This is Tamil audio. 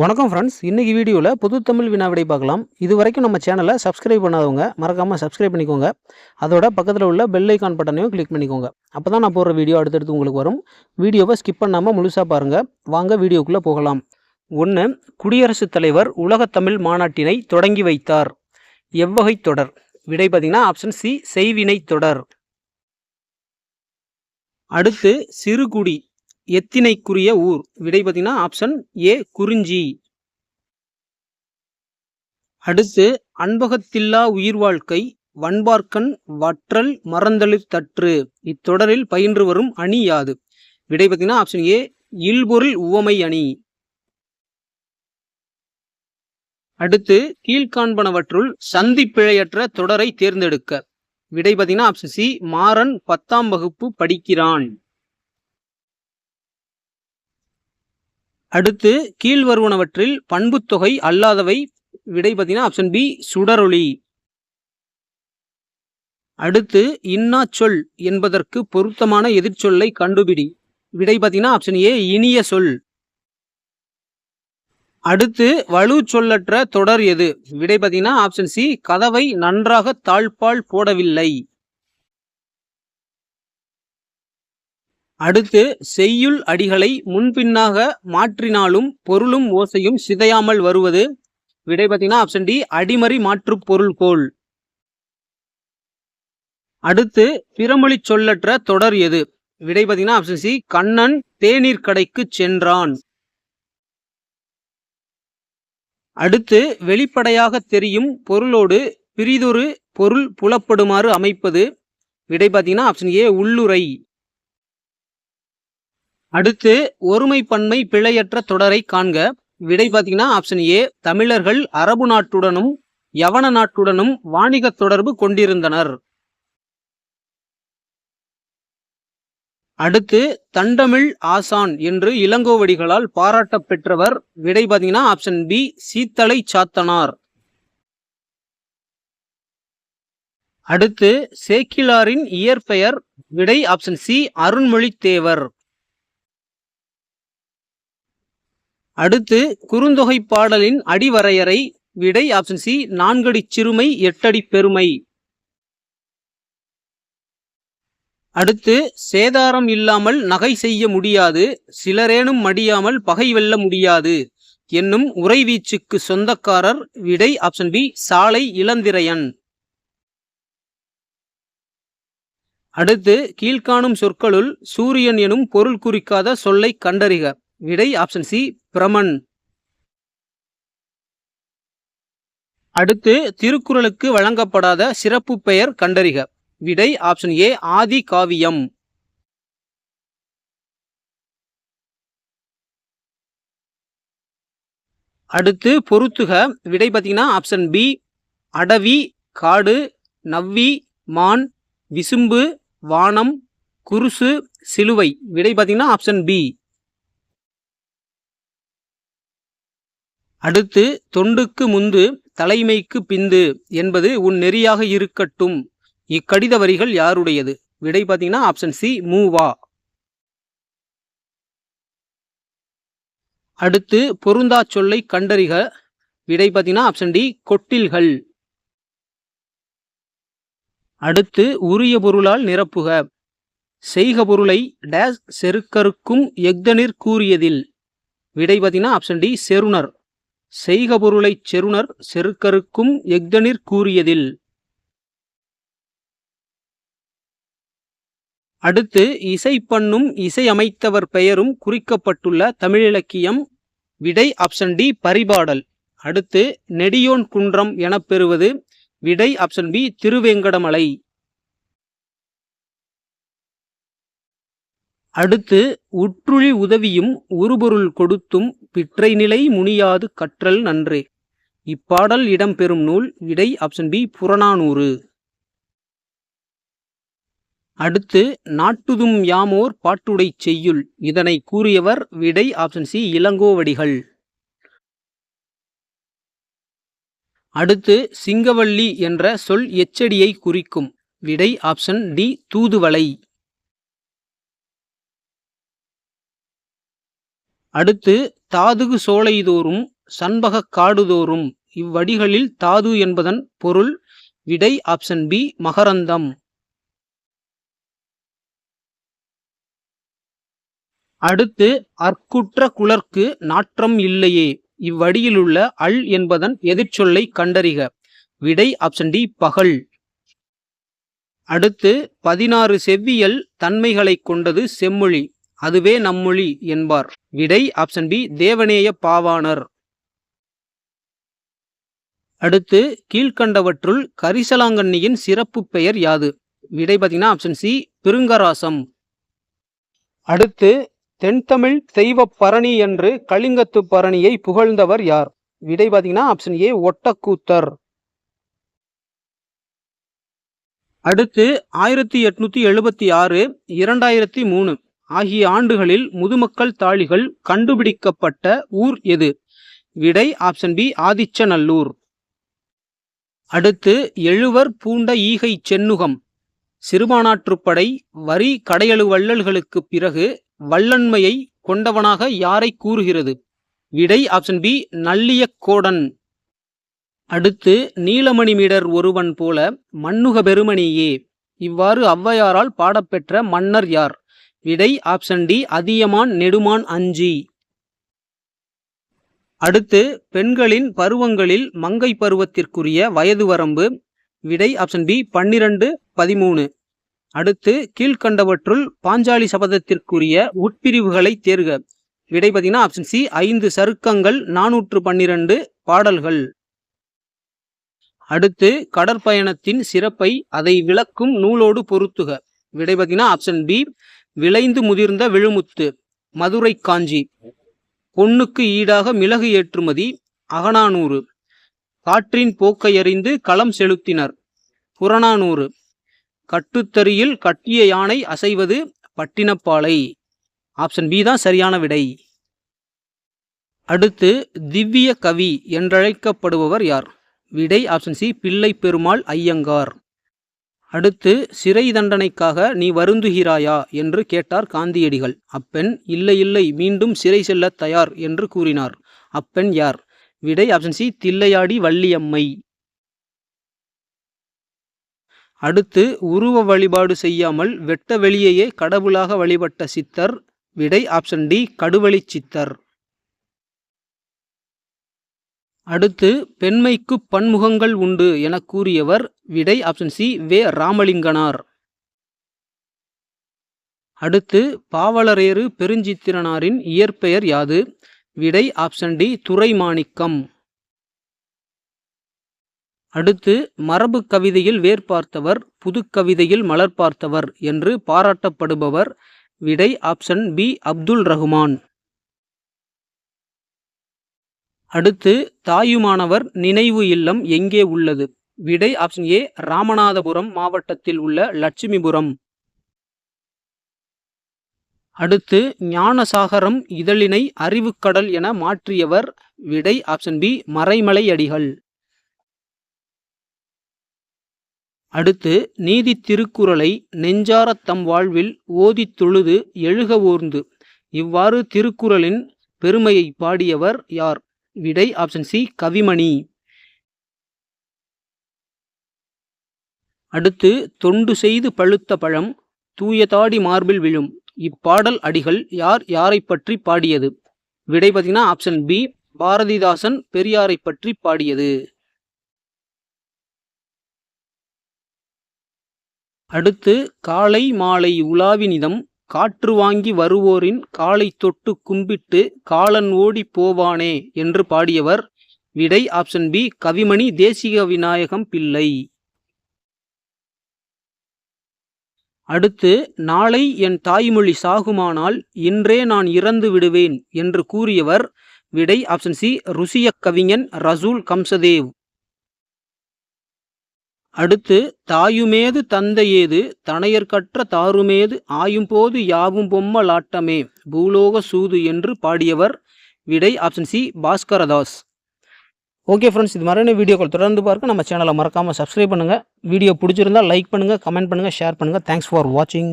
வணக்கம் ஃப்ரெண்ட்ஸ் இன்றைக்கி வீடியோவில் புது தமிழ் வினாவிடை பார்க்கலாம். இது வரைக்கும் நம்ம சேனலை சப்ஸ்கிரைப் பண்ணாதவங்க மறக்காமல் சப்ஸ்கிரைப் பண்ணிக்கோங்க. அதோட பக்கத்தில் உள்ள பெல் ஐக்கான் பட்டனையும் கிளிக் பண்ணிக்கோங்க. அப்போ தான் நான் போடுற வீடியோ அடுத்தடுத்து உங்களுக்கு வரும். வீடியோவை ஸ்கிப் பண்ணாமல் முழுசாக பாருங்கள் வாங்க வீடியோக்குள்ளே போகலாம். ஒன்று குடியரசுத் தலைவர் உலகத் தமிழ் மாநாட்டினை தொடங்கி வைத்தார். எவ்வகை தொடர்? விடை பார்த்திங்கன்னா ஆப்ஷன் சி செய்வினை தொடர். அடுத்து சிறுகுடி. எத்தினைக்குரிய ஊர்? விடை பார்த்தீங்கன்னா ஆப்ஷன் ஏ குறிஞ்சி. அடுத்து அன்பகத்தில்லா உயிர் வாழ்க்கை வன்பார்க்கன் வற்றல் மறந்தளிர் தற்று. இத்தொடரில் பயின்று வரும் அணி யாது? விடை பார்த்தீங்கன்னா ஆப்ஷன் ஏ இல்பொருள் உவமை அணி. அடுத்து கீழ்காண்பனவற்றுள் சந்திப்பிழையற்ற தொடரை தேர்ந்தெடுக்க. விடை பார்த்தீங்கன்னா ஆப்ஷன் சி மாறன் பத்தாம் வகுப்பு படிக்கிறான். அடுத்து கீழ்வருவனவற்றில் பண்புத்தொகை அல்லாதவை விடை பார்த்தீங்கன்னா ஆப்ஷன் பி சுடரொளி. அடுத்து இன்னா சொல் என்பதற்கு பொருத்தமான எதிர்ச்சொல்லை கண்டுபிடி. விடை பார்த்தீங்கன்னா ஆப்ஷன் ஏ இனிய சொல். அடுத்து வலு சொல்லற்ற தொடர் எது? விடை பார்த்தீங்கன்னா ஆப்ஷன் சி கதவை நன்றாக தாழ்பால் போடவில்லை. அடுத்து செய்யுள் அடிகளை முன்பின்னாக மாற்றினாலும் பொருளும் ஓசையும் சிதையாமல் வருவது. விடை பார்த்தீங்கன்னா ஆப்ஷன் டி அடிமறி மாற்று பொருள்கோள் அடுத்து பிறமொழி சொல்லற்ற தொடர் எது? விடை பார்த்தீங்கன்னா ஆப்ஷன் சி கண்ணன் தேநீர் கடைக்கு சென்றான். அடுத்து வெளிப்படையாக தெரியும் பொருளோடு பிரிதொரு பொருள் புலப்படுமாறு அமைப்பது. விடை பார்த்தீங்கன்னா ஆப்ஷன் ஏ உள்ளுரை அடுத்து ஒருமை பன்மை பிழையற்ற தொடரை காண்க. விடை பார்த்தீங்கன்னா ஆப்ஷன் ஏ தமிழர்கள் அரபு நாட்டுடனும் யவன நாட்டுடனும் வாணிக தொடர்பு கொண்டிருந்தனர். அடுத்து தண்டமிழ் ஆசான் என்று இளங்கோவடிகளால் பாராட்ட பெற்றவர். விடை பார்த்தீங்கன்னா ஆப்ஷன் பி சீத்தலை சாத்தனார். அடுத்து சேக்கிலாரின் இயற்பெயர். விடை ஆப்ஷன் சி அருண்மொழித்தேவர். அடுத்து குறுந்தொகை பாடலின் அடிவரையறை விடை ஆப்ஷன் சி நான்கடி சிறுமை எட்டடி பெருமை. அடுத்து சேதாரம் இல்லாமல் நகை செய்ய முடியாது சிலரேனும் மடியாமல் பகை வெல்ல முடியாது என்னும் உறைவீச்சுக்கு சொந்தக்காரர் விடை ஆப்ஷன் பி சாலை இளந்திரையன். அடுத்து கீழ்காணும் சொற்களுள் சூரியன் எனும் பொருள் குறிக்காத சொல்லை கண்டறிக. விடை ஆப்ஷன் சி பிரமன். அடுத்து திருக்குறளுக்கு வழங்கப்படாத சிறப்பு பெயர் கண்டறிக. விடை ஆப்ஷன் ஏ ஆதி காவியம். அடுத்து பொருத்துக. விடை பார்த்தீங்கன்னா ஆப்ஷன் பி அடவி காடு நவ்வி மான் விசும்பு வானம் குருசு சிலுவை. விடை பார்த்தீங்கன்னா ஆப்ஷன் பி அடுத்து தொண்டுக்கு முந்து தலைமைக்கு பிந்து என்பது உன் நெறியாக இருக்கட்டும். இக்கடித வரிகள் யாருடையது? விடை பார்த்தீங்கன்னா ஆப்ஷன் சி மூவா. அடுத்து பொருந்தா சொல்லை கண்டறிக. விடை பார்த்தீங்கன்னா ஆப்ஷன் டி கொட்டில்கள். அடுத்து உரிய பொருளால் நிரப்புக. செய்க பொருளை டேஸ் செருக்கருக்கும் எக்தனிர் கூறியதில். விடை பார்த்தீங்கன்னா ஆப்ஷன் டி செருணர். செய்க பொருளைச் செருணர் செருக்கருக்கும் எஃதனிற் கூறியதில். அடுத்து இசை பண்ணும் இசையமைத்தவர் பெயரும் குறிக்கப்பட்டுள்ள தமிழிலக்கியம் விடை ஆப்ஷன் டி பரிபாடல். அடுத்து நெடியோன் குன்றம் எனப்பெறுவது விடை ஆப்ஷன் பி திருவேங்கடமலை. அடுத்து உற்றுழி உதவியும் உருபொருள் கொடுத்தும் பிற்றை நிலை முனியாது கற்றல் நன்றே. இப்பாடல் இடம்பெறும் நூல் விடை ஆப்ஷன் பி புறநானூறு. அடுத்து நாட்டுதும் யாமோர் பாட்டுடை செய்யுள் இதனை கூறியவர் விடை ஆப்ஷன் சி இளங்கோவடிகள். அடுத்து சிங்கவள்ளி என்ற சொல் எச்சடியை குறிக்கும் விடை ஆப்ஷன் டி தூதுவளை. அடுத்து தாதுகு சோலைதோறும் சண்பகக் காடுதோறும் இவ்வடிகளில் தாது என்பதன் பொருள் விடை ஆப்ஷன் பி மகரந்தம். அடுத்து அற்குற்ற குளர்க்கு நாற்றம் இல்லையே இவ்வடியிலுள்ள அல் என்பதன் எதிர்ச்சொல்லை கண்டறிக. விடை ஆப்ஷன் டி பகல். அடுத்து பதினாறு செவ்வியல் தன்மைகளை கொண்டது செம்மொழி. அதுவே நம்மொழி என்பார். விடை ஆப்ஷன் பி தேவநேய பாவாணர். அடுத்து கீழ்கண்டவற்றுள் கரிசலாங்கண்ணியின் சிறப்பு பெயர் யாது? விடை பார்த்தீங்கன்னா ஆப்ஷன் சி பிருங்கராசம். அடுத்து தென்தமிழ் தெய்வ பரணி என்று கலிங்கத்து பரணியை புகழ்ந்தவர் யார்? விடை பார்த்தீங்கன்னா ஆப்ஷன் ஏ ஒட்டக்கூத்தர். அடுத்து ஆயிரத்தி எட்நூத்தி எழுபத்தி ஆறு இரண்டாயிரத்தி மூணு. ஆகிய ஆண்டுகளில் முதுமக்கள் தாழிகள் கண்டுபிடிக்கப்பட்ட ஊர் எது? விடை ஆப்ஷன் பி ஆதிச்சநல்லூர். அடுத்து எழுவர் பூண்ட ஈகை சென்னுகம் சிறுபானாற்றுப்படை வரி கடையளு வள்ளல்களுக்கு பிறகு வல்லன்மையை கொண்டவனாக யாரை கூறுகிறது? விடை ஆப்ஷன் பி நல்லியக்கோடன் அடுத்து நீலமணி மீடர் ஒருவன் போல மண்ணுக பெருமணியே. இவ்வாறு ஔவையாரால் பாடப்பெற்ற மன்னர் யார்? விடை ஆப்ஷன் டி அதியமான் நெடுமான் அஞ்சி. அடுத்து பெண்களின் பருவங்களில் மங்கை பருவத்திற்குரிய வயது வரம்பு. விடை ஆப்ஷன் பி பன்னிரண்டு பதிமூணு. அடுத்து கீழ்கண்டவற்றுள் பாஞ்சாலி சபதத்திற்குரிய உட்பிரிவுகளை தேர்க. விடை பார்த்தீங்கன்னா ஆப்ஷன் சி ஐந்து சருக்கங்கள் நானூற்று பன்னிரண்டு பாடல்கள். அடுத்து கடற்பயணத்தின் சிறப்பை அதை விளக்கும் நூலோடு பொருத்துக. விடை பார்த்தீங்கன்னா ஆப்ஷன் பி விளைந்து முதிர்ந்த விழுமுத்து மதுரை காஞ்சி. பொன்னுக்கு ஈடாக மிளகு ஏற்றுமதி அகனானூறு காற்றின் போக்கையறிந்து களம் செலுத்தினர். புறநானூறு. கட்டுத்தறியில் கட்டிய யானை அசைவது பட்டினப்பாலை. ஆப்ஷன் பி தான் சரியான விடை. அடுத்து திவ்ய கவி என்றழைக்கப்படுபவர் யார்? விடை ஆப்ஷன் சி பிள்ளை பெருமாள் ஐயங்கார். அடுத்து சிறை தண்டனைக்காக நீ வருந்துகிறாயா? என்று கேட்டார் காந்தியடிகள். அப்பெண் இல்லை இல்லை மீண்டும் சிறை செல்ல தயார் என்று கூறினார். அப்பெண் யார்? விடை ஆப்ஷன் சி தில்லையாடி வள்ளியம்மை. அடுத்து உருவ வழிபாடு செய்யாமல் வெட்ட வெளியேயே கடவுளாக வழிபட்ட சித்தர். விடை ஆப்ஷன் டி கடுவழி சித்தர். அடுத்து பெண்மைக்கு பன்முகங்கள் உண்டு என கூறியவர் விடை ஆப்ஷன் சி வே. ராமலிங்கனார். அடுத்து பாவலரேறு பெருஞ்சித்திரனாரின் இயற்பெயர் யாது? விடை ஆப்ஷன் டி துறைமாணிக்கம் அடுத்து மரபு கவிதையில் வேர் பார்த்தவர் புதுக்கவிதையில் மலர் பார்த்தவர் என்று பாராட்டப்படுபவர் விடை ஆப்ஷன் பி அப்துல் ரஹ்மான். அடுத்து தாயுமானவர் நினைவு இல்லம் எங்கே உள்ளது? விடை ஆப்ஷன் ஏ ராமநாதபுரம் மாவட்டத்தில் உள்ள லட்சுமிபுரம். அடுத்து ஞானசாகரம் இதழினை அறிவுக்கடல் என மாற்றியவர். விடை ஆப்ஷன் பி மறைமலை அடிகள் அடுத்து நீதி திருக்குறளை நெஞ்சாரத் தம் வாழ்வில் ஓதித் தொழுது எழுக ஓர்ந்து. இவ்வாறு திருக்குறளின் பெருமையை பாடியவர் யார்? விடை ஆப்ஷன் சி கவிமணி. அடுத்து தொண்டு செய்து பழுத்த பழம் தூயதாடி மார்பில் விழும். இப்பாடல் அடிகள் யார் யாரை பற்றி பாடியது? விடை பார்த்தீங்கன்னா ஆப்ஷன் பி பாரதிதாசன் பெரியாரை பற்றி பாடியது. அடுத்து காலை மாலை உலாவினிதம் காற்று வாங்கி வருவோரின் காலை தொட்டு கும்பிட்டு காலன் ஓடி போவானே என்று பாடியவர். விடை ஆப்ஷன் பி கவிமணி தேசிக விநாயகம் பிள்ளை. அடுத்து நாளை என் தாய்மொழி சாகுமானால் இன்றே நான் இறந்து விடுவேன் என்று கூறியவர். விடை ஆப்ஷன் சி ருசிய கவிஞன் ரசூல் கம்சதேவ். அடுத்து தாயுமேது தந்தையேது தனையர்கற்ற தாருமேது ஆயும்போது யாவும் பொம்மலாட்டமே பூலோக சூது என்று பாடியவர் விடை option C Baskaradas. Okay friends இது மாதிரியான வீடியோக்கள் தொடர்ந்து பார்க்க நம்ம சேனலை மறக்காமல் சப்ஸ்கிரைப் பண்ணுங்கள் வீடியோ பிடிச்சிருந்தால் லைக் பண்ணுங்கள் கமெண்ட் பண்ணுங்கள் ஷேர் பண்ணுங்கள் தேங்க்ஸ் ஃபார் வாட்சிங்